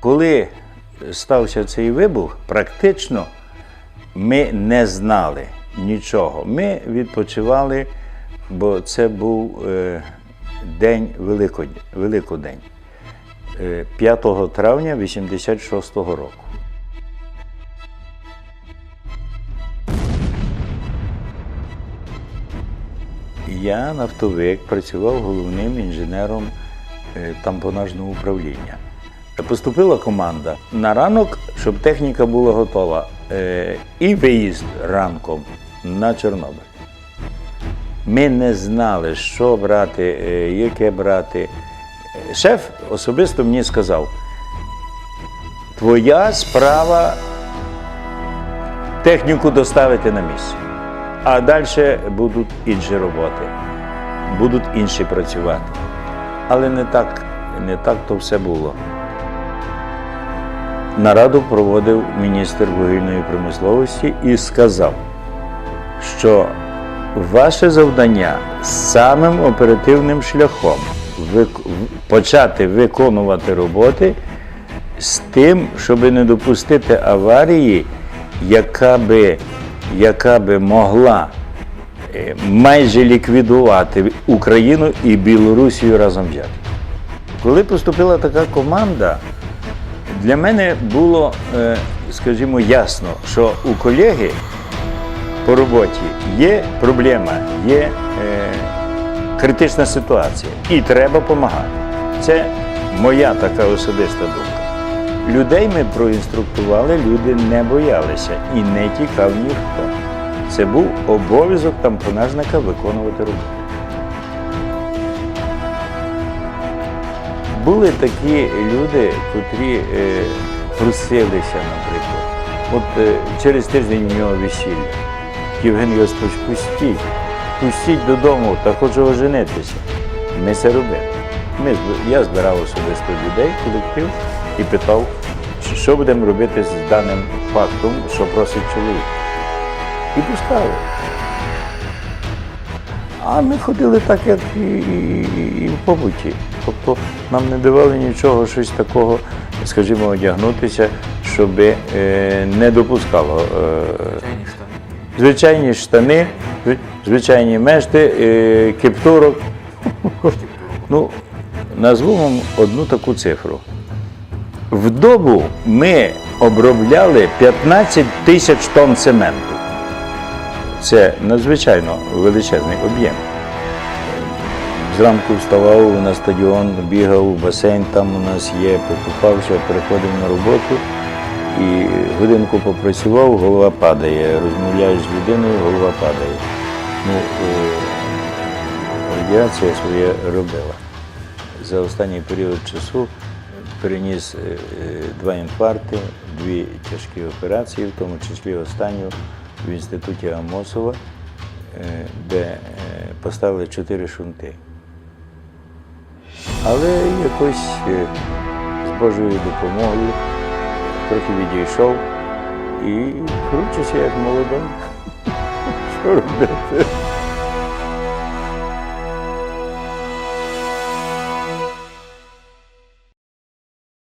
Коли стався цей вибух, практично ми не знали нічого. Ми відпочивали, бо це був е, день Великодень, Великодень е, 5 травня 86-го року. Я нафтовик працював головним інженером е, тампонажного управління. Поступила команда на ранок, щоб техніка була готова. е, І виїзд ранком на Чорнобиль. Ми не знали, що брати, е, яке брати. Шеф особисто мені сказав: твоя справа техніку доставити на місце. А далі будуть інші роботи, будуть інші працювати. Але не так, не так то все було. Нараду проводив міністр вугільної промисловості і сказав, що ваше завдання самим оперативним шляхом почати виконувати роботи з тим, щоб не допустити аварії, яка би, яка би могла е, майже ліквідувати Україну і Білорусію разом взяти. Коли поступила така команда, для мене було, е, скажімо, ясно, що у колеги по роботі є проблема, є е, критична ситуація, і треба допомагати. Це моя така особиста думка. Людей ми проінструктували, люди не боялися і не тікав ніхто. Це був обов'язок тампонажника виконувати роботу. Були такі люди, котрі е, просилися, наприклад. От е, через тиждень у нього весілля. Євген Йосипович, пустіть, пустіть додому та хочу оженитися. Ми це робили. Ми, я збирав особисто людей, колектив і питав, «Що- будемо робити з даним фактом, що просить чоловік. І пускали. А ми ходили так, як і, і, і в побуті. Тобто нам не давали нічого, щось такого, скажімо, одягнутися, щоб е, не допускало. Е, звичайні штани, звичайні мешти, е, кептурок. ну, назву вам одну таку цифру. В добу ми обробляли 15 тисяч тонн цементу. Це надзвичайно величезний об'єм. Зранку вставав на стадіон, бігав в басейн, там у нас є, покупався, переходив на роботу і годинку попрацював, голова падає. Розмовляєш з людиною, голова падає. Ну, е, радіація своє робила. За останній період часу переніс е, два інфаркти, дві тяжкі операції, в тому числі останню в інституті Амосова, е, де поставили чотири шунти. Але якось е, з Божою допомогою трохи відійшов і кручуся як молодий. Що робити?